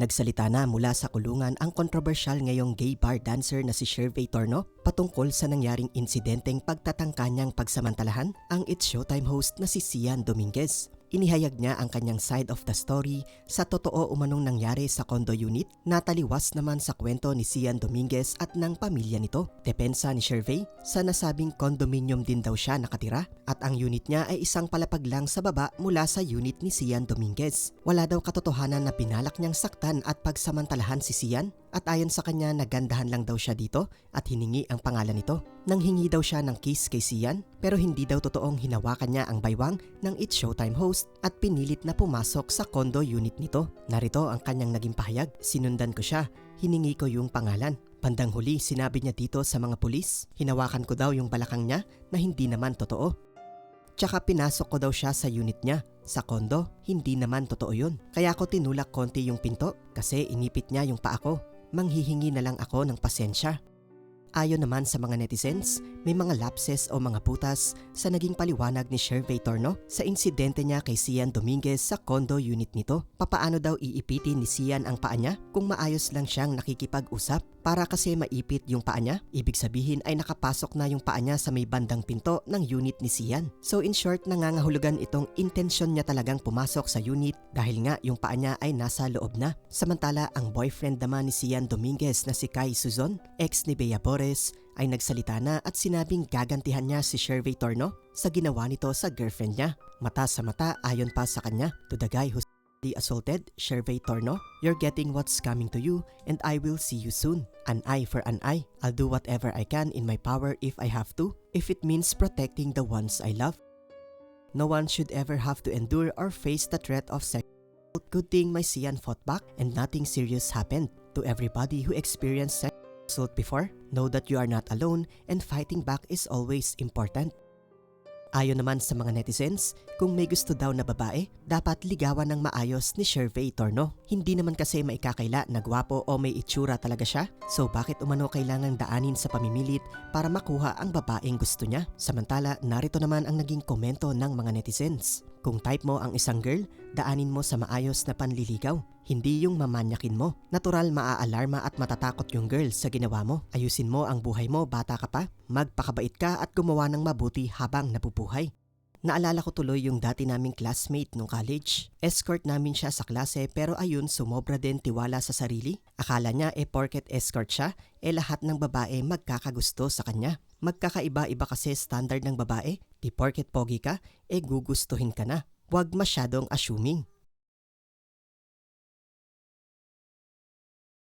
Nagsalita na mula sa kulungan ang kontrobersyal ngayong gay bar dancer na si Shervey Torno patungkol sa nangyaring insidenteng pagtatangka niyang pagsamantalahan ang It's Showtime host na si Sian Dominguez. Inihayag niya ang kanyang side of the story sa totoo umanong nangyari sa condo unit na taliwas naman sa kwento ni Sian Dominguez at ng pamilya nito. Depensa ni Shervey, sa nasabing condominium din daw siya nakatira at ang unit niya ay isang palapag lang sa baba mula sa unit ni Sian Dominguez. Wala daw katotohanan na pinalak niyang saktan at pagsamantalahan si Sian at ayon sa kanya nagandahan lang daw siya dito at hiningi ang pangalan nito. Nang hingi daw siya ng kiss kay Sian pero hindi daw totoong hinawakan niya ang baywang ng It's Showtime host at pinilit na pumasok sa condo unit nito. Narito ang kanyang naging pahayag. Sinundan ko siya, hiningi ko yung pangalan. Bandang huli sinabi niya dito sa mga pulis, hinawakan ko daw yung balakang niya na hindi naman totoo. Tsaka pinasok ko daw siya sa unit niya. Sa kondo, hindi naman totoo yun. Kaya ako tinulak konti yung pinto kasi inipit niya yung paa ko. Manghihingi na lang ako ng pasensya. Ayon naman sa mga netizens, may mga lapses o mga putas sa naging paliwanag ni Shervey Torno sa insidente niya kay Sian Dominguez sa condo unit nito. Papaano daw iipitin ni Sian ang paa niya kung maayos lang siyang nakikipag-usap? Para kasi maipit yung paa niya, ibig sabihin ay nakapasok na yung paa niya sa may bandang pinto ng unit ni Sian. So in short, nangangahulugan itong intensyon niya talagang pumasok sa unit dahil nga yung paa niya ay nasa loob na. Samantala, ang boyfriend naman ni Sian Dominguez na si Kai Suzon, ex ni Bea Bores, ay nagsalita na at sinabing gagantihan niya si Shervey Torno sa ginawa nito sa girlfriend niya. Mata sa mata ayon pa sa kanya to the guy who the assaulted, Shervey Torno, you're getting what's coming to you and I will see you soon. An eye for an eye. I'll do whatever I can in my power if I have to, if it means protecting the ones I love. No one should ever have to endure or face the threat of sex. Good thing my Sian fought back and nothing serious happened. To everybody who experienced sex assault before, know that you are not alone and fighting back is always important. Ayon naman sa mga netizens, kung may gusto daw na babae, dapat ligawan ng maayos ni Shervey Torno. Hindi naman kasi maikakaila na gwapo o may itsura talaga siya, so bakit umano kailangang daanin sa pamimilit para makuha ang babaeng gusto niya? Samantala, narito naman ang naging komento ng mga netizens. Kung type mo ang isang girl, daanin mo sa maayos na panliligaw. Hindi yung mamanyakin mo. Natural maaalarma at matatakot yung girl sa ginawa mo. Ayusin mo ang buhay mo, bata ka pa. Magpakabait ka at gumawa ng mabuti habang nabubuhay. Naalala ko tuloy yung dati naming classmate nung college. Escort namin siya sa klase pero ayun sumobra din tiwala sa sarili. Akala niya e porket escort siya, e lahat ng babae magkakagusto sa kanya. Magkakaiba-iba kasi standard ng babae. Di porket pogi ka, e gugustuhin ka na. Huwag masyadong assuming.